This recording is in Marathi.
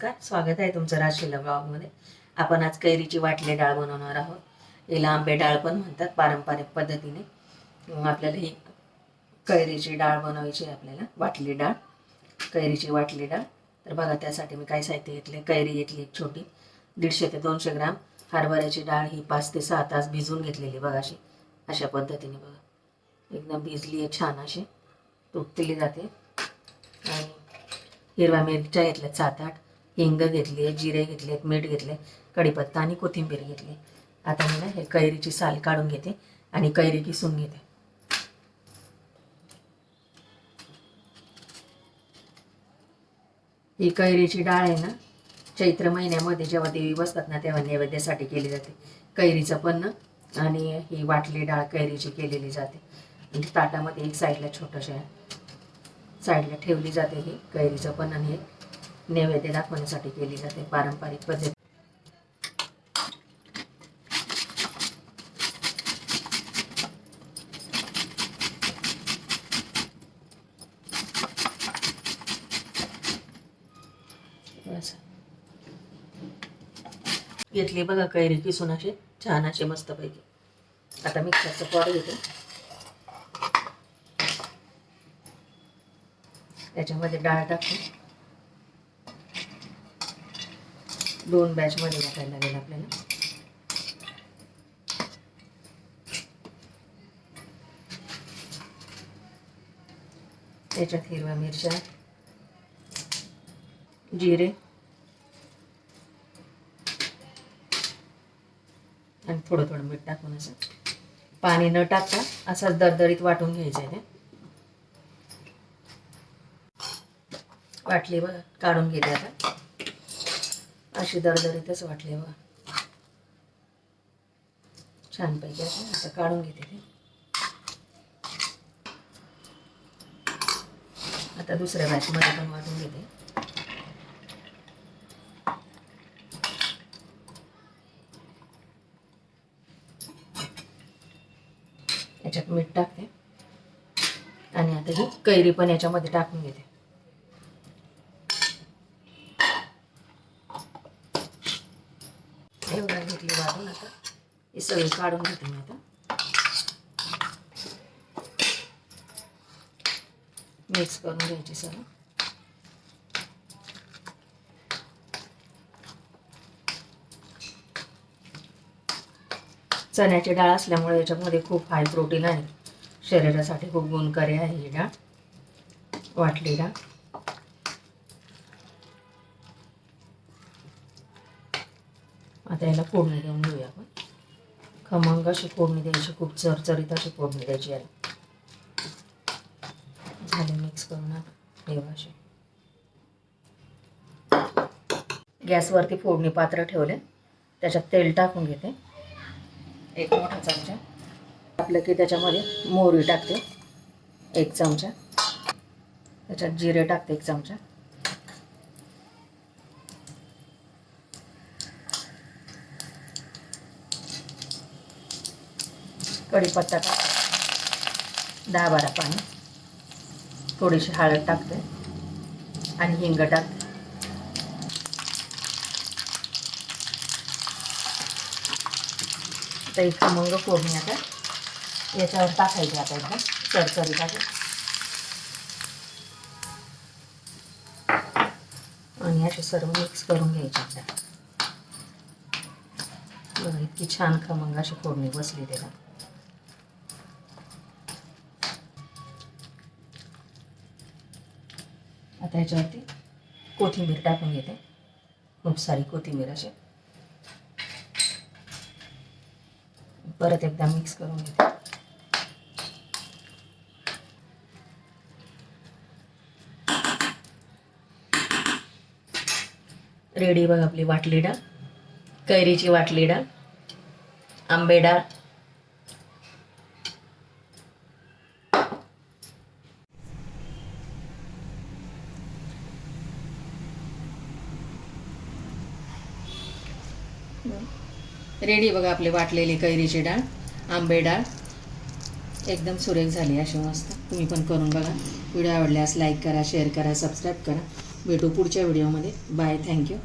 नमस्कार स्वागत आहे तुमचं राशीला ब्लॉगमध्ये. आपण आज कैरीची वाटली डाळ बनवणार आहोत. याला आंबे डाळ पण म्हणतात पारंपरिक पद्धतीने. आपल्याला ही कैरीची डाळ बनवायची आपल्याला वाटली डाळ. कैरीची वाटली डाळ. तर बघा त्यासाठी मी काय साहित्य घेतले कैरी घेतली एक छोटी दीडशे ते दोनशे ग्राम. हरभऱ्याची डाळ ही पाच ते सहा तास भिजून घेतलेली बघा अशी. अशा पद्धतीने बघा. एकदम भिजली आहे छान अशी. तुटलेली जाते. आणि हिरव्या मिरच्या घेतल्या सात आठ. हिंग घेतली आहे जिरे घेतले आहेत मीठ घेतले कढीपत्ता आणि कोथिंबीर घेतली आता मी ना हे कैरीची साल काढून घेते आणि कैरी किसून घेते. ही कैरीची डाळ आहे ना चैत्र महिन्यामध्ये जेव्हा देवी बसतात ना तेव्हा नैवेद्यासाठी केली जाते. कैरीचं पण ना आणि ही वाटली डाळ कैरीची केलेली जाते. म्हणजे ताटामध्ये एक साईडला छोटंशा साईडला ठेवली जाते ही कैरीचं पण आणि हे. नैवेद्य दाखवण्यासाठी केली जाते. पारंपरिक पद्धत घेतली बघा कैरी किसून असे छान असे मस्तपैकी. आता मिक्सरचं पॉड घेते. त्याच्यामध्ये डाळ टाकते. दोन बॅचमध्ये वाटायला लागेल आपल्याला. त्याच्यात हिरव्या मिरच्या जिरे आणि थोडं थोडं मीठ टाकून असं. पाणी न टाकता असंच दरदरीत वाटून घ्यायचं आहे ते. वाटली बघा काढून घेते आता. अशी दरदरीतच वाटली बघा. छानपैकी असं असं काढून घेते ते. आता दुसऱ्या बॅचमध्ये पण वाटून घेते. याच्यात मीठ टाकते. आणि आता ही कैरी पण याच्यामध्ये टाकून घेते एवढा घेतली वाटून आता हे सगळी काढून घेते मी आता. मिक्स करून घ्यायची सगळं. चण्याची डाळ असल्यामुळे याच्यामध्ये खूप हाय प्रोटीन आहे. शरीरासाठी खूप गुणकारी आहे ही डाळ. वाटली डाळ. आता याला फोडणी देऊन घेऊया आपण. खमंग अशी फोडणी द्यायची खूप चरचरीत अशी फोडणी द्यायची याला. झाले मिक्स करून आता ठेवा गॅसवरती फोडणी पात्र ठेवले. त्याच्यात तेल टाकून घेते. एक मोठा चमचा. टाकलं की त्याच्यामध्ये मोहरी टाकते. एक चमचा. त्याच्यात जिरे टाकते एक चमचा. कढीपत्ता टाकते. दहा बारा पाणी. थोडीशी हळद टाकते. आणि हिंग टाकते. आता एक खमंग फोडणी आता याच्यावर टाकायची आता एकदम. चरचरी टाकू आणि असे सर्व मिक्स करून घ्यायचे आता. बघा इतकी छान खमंग अशी फोडणी बसली त्याला. आता ह्याच्यावरती कोथिंबीर टाकून घेते. खूप सारी कोथिंबीर अशी. परत एकदा मिक्स करून घेते. रेडी बघ आपली वाटली डाळ. कैरीची वाटली डाळ. आंबे डाळ. रेडी बघा आपले वाटलेली कैरीची डाळ आंबे डाळ. एकदम सुरेख झाली अशी मस्त. तुम्ही पण करून बघा. व्हिडिओ आवडल्यास लाईक करा शेअर करा सबस्क्राईब करा. भेटू पुढच्या व्हिडिओमध्ये बाय थँक्यू